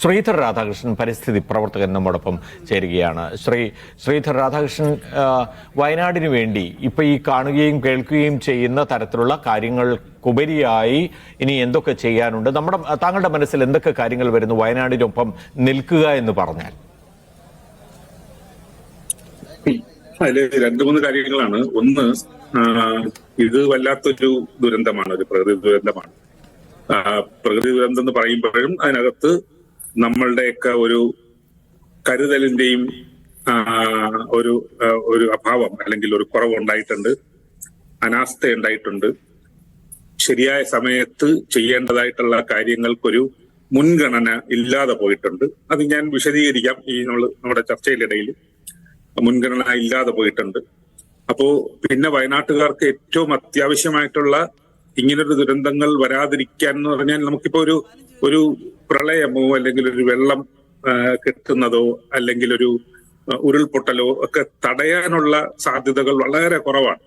ശ്രീധർ രാധാകൃഷ്ണൻ പരിസ്ഥിതി പ്രവർത്തകൻ നമ്മോടൊപ്പം ചേരുകയാണ്. ശ്രീ ശ്രീധർ രാധാകൃഷ്ണൻ വയനാടിന് വേണ്ടി ഇപ്പം ഈ കാണുകയും കേൾക്കുകയും ചെയ്യുന്ന തരത്തിലുള്ള കാര്യങ്ങൾക്കുപരിയായി ഇനി എന്തൊക്കെ ചെയ്യാനുണ്ട്? നമ്മുടെ താങ്കളുടെ മനസ്സിൽ എന്തൊക്കെ കാര്യങ്ങൾ വരുന്നു? വയനാടിനൊപ്പം നിൽക്കുക എന്ന് പറഞ്ഞാൽ. അതിൽ രണ്ടു മൂന്ന് കാര്യങ്ങളാണ്. ഒന്ന് ഇത് വല്ലാത്തൊരു ദുരന്തമാണ് ഒരു പ്രകൃതി ദുരന്തമാണ്. പ്രകൃതി ദുരന്തം എന്ന് പറയുമ്പോഴും അതിനകത്ത് നമ്മളുടെയൊക്കെ ഒരു കരുതലിന്റെയും ഒരു ഒരു അഭാവം അല്ലെങ്കിൽ ഒരു കുറവ് ഉണ്ടായിട്ടുണ്ട്. അനാസ്ഥ ഉണ്ടായിട്ടുണ്ട് ശരിയായ സമയത്ത് ചെയ്യേണ്ടതായിട്ടുള്ള കാര്യങ്ങൾക്കൊരു മുൻഗണന ഇല്ലാതെ പോയിട്ടുണ്ട്. അത് ഞാൻ വിശദീകരിക്കാം ഈ നമ്മൾ നമ്മുടെ ചർച്ചയിലിടയിൽ. മുൻഗണന ഇല്ലാതെ പോയിട്ടുണ്ട്. അപ്പോ പിന്നെ വയനാട്ടുകാർക്ക് ഏറ്റവും അത്യാവശ്യമായിട്ടുള്ള ഇങ്ങനൊരു ദുരന്തങ്ങൾ വരാതിരിക്കാൻ എന്ന് പറഞ്ഞാൽ നമുക്കിപ്പോ ഒരു ഒരു പ്രളയമോ അല്ലെങ്കിൽ ഒരു വെള്ളം കിട്ടുന്നതോ അല്ലെങ്കിൽ ഒരു ഉരുൾപൊട്ടലോ ഒക്കെ തടയാനുള്ള സാധ്യതകൾ വളരെ കുറവാണ്.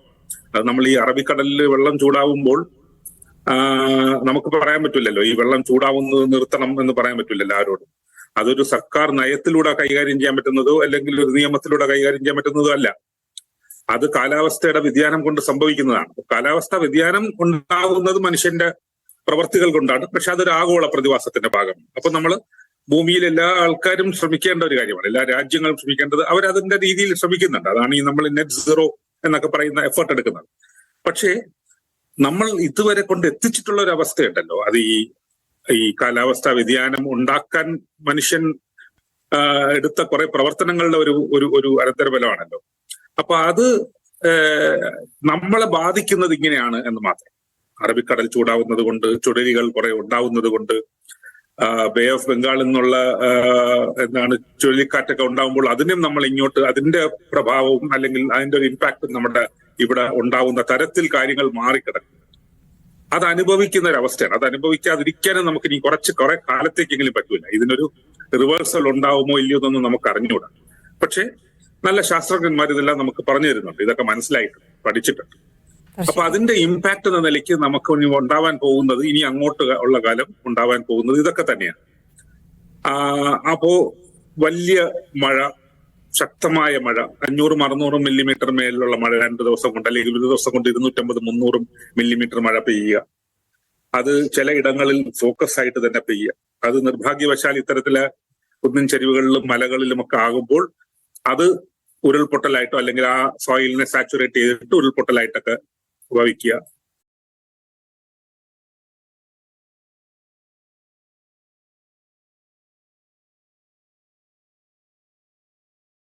അത് നമ്മൾ ഈ അറബിക്കടലിൽ വെള്ളം ചൂടാവുമ്പോൾ നമുക്ക് പറയാൻ പറ്റില്ലല്ലോ. ഈ വെള്ളം ചൂടാവുന്നത് നിർത്തണം എന്ന് പറയാൻ പറ്റില്ലല്ലോ ആരോടും. അതൊരു സർക്കാർ നയത്തിലൂടെ കൈകാര്യം ചെയ്യാൻ പറ്റുന്നതോ അല്ലെങ്കിൽ ഒരു നിയമത്തിലൂടെ കൈകാര്യം ചെയ്യാൻ പറ്റുന്നതോ അല്ല. അത് കാലാവസ്ഥയുടെ വ്യതിയാനം കൊണ്ട് സംഭവിക്കുന്നതാണ്. കാലാവസ്ഥ വ്യതിയാനം ഉണ്ടാകുന്നത് മനുഷ്യന്റെ പ്രവർത്തികൾ കൊണ്ടാണ്. പക്ഷെ അതൊരു ആഗോള പ്രതിഭാസത്തിന്റെ ഭാഗമാണ്. അപ്പൊ നമ്മൾ ഭൂമിയിൽ എല്ലാ ആൾക്കാരും ശ്രമിക്കേണ്ട ഒരു കാര്യമാണ്. എല്ലാ രാജ്യങ്ങളും ശ്രമിക്കേണ്ടത് അതിന്റെ രീതിയിൽ ശ്രമിക്കുന്നുണ്ട്. അതാണ് ഈ നമ്മൾ നെറ്റ് സീറോ എന്നൊക്കെ പറയുന്ന എഫേർട്ട് എടുക്കുന്നത്. പക്ഷേ നമ്മൾ ഇതുവരെ കൊണ്ട് എത്തിച്ചിട്ടുള്ള ഒരു അവസ്ഥയുണ്ടല്ലോ. അത് ഈ ഈ കാലാവസ്ഥാ വ്യതിയാനം ഉണ്ടാക്കാൻ മനുഷ്യൻ എടുത്ത കുറെ പ്രവർത്തനങ്ങളുടെ ഒരു ഒരു ഒരു അനന്തരഫലമാണല്ലോ. അപ്പൊ അത് നമ്മളെ ബാധിക്കുന്നത് ഇങ്ങനെയാണ് എന്ന് മാത്രം. അറബിക്കടൽ ചൂടാവുന്നത് കൊണ്ട് ചുഴലികൾ കുറെ ഉണ്ടാവുന്നത് കൊണ്ട് ബേ ഓഫ് ബംഗാളിൽ നിന്നുള്ള എന്താണ് ചുഴലിക്കാറ്റൊക്കെ ഉണ്ടാകുമ്പോൾ അതിനും നമ്മൾ ഇങ്ങോട്ട് അതിന്റെ പ്രഭാവവും അല്ലെങ്കിൽ അതിന്റെ ഒരു ഇമ്പാക്റ്റും നമ്മുടെ ഇവിടെ ഉണ്ടാവുന്ന തരത്തിൽ കാര്യങ്ങൾ മാറിക്കിടക്കും അത് അനുഭവിക്കുന്ന ഒരു അവസ്ഥയാണ്. അത് അനുഭവിക്കാതിരിക്കാനും നമുക്ക് ഇനി കുറച്ച് കുറെ കാലത്തേക്കെങ്കിലും പറ്റൂല. ഇതിനൊരു റിവേഴ്സൽ ഉണ്ടാവുമോ ഇല്ലയോ എന്നൊന്നും നമുക്ക് അറിഞ്ഞുകൂടാ. പക്ഷേ നല്ല ശാസ്ത്രജ്ഞന്മാർ ഇതെല്ലാം നമുക്ക് പറഞ്ഞു തരുന്നുണ്ട്. ഇതൊക്കെ മനസ്സിലായിട്ടുണ്ട് പഠിച്ചിട്ടുണ്ട്. അപ്പൊ അതിന്റെ ഇമ്പാക്ട് എന്ന നിലയ്ക്ക് നമുക്ക് ഇനി ഉണ്ടാവാൻ പോകുന്നത് ഇനി അങ്ങോട്ട് ഉള്ള കാലം ഉണ്ടാവാൻ പോകുന്നത് ഇതൊക്കെ തന്നെയാണ്. അപ്പോ വലിയ മഴ ശക്തമായ മഴ അഞ്ഞൂറും അറുന്നൂറും മില്ലിമീറ്റർ മേലുള്ള മഴ രണ്ട് ദിവസം കൊണ്ട് അല്ലെങ്കിൽ ഒരു ദിവസം കൊണ്ട് ഇരുന്നൂറ്റമ്പത് മുന്നൂറും മില്ലിമീറ്റർ മഴ പെയ്യുക. അത് ചില ഇടങ്ങളിൽ ഫോക്കസ് ആയിട്ട് തന്നെ പെയ്യുക. അത് നിർഭാഗ്യവശാൽ ഇത്തരത്തിലെ കുന്നിൻ ചെരിവുകളിലും മലകളിലും ഒക്കെ ആകുമ്പോൾ അത് ഉരുൾപൊട്ടലായിട്ടോ അല്ലെങ്കിൽ ആ സോയിലിനെ സാച്ചുറേറ്റ് ചെയ്തിട്ട് ഉരുൾപൊട്ടലായിട്ടൊക്കെ ഭവിക്കുക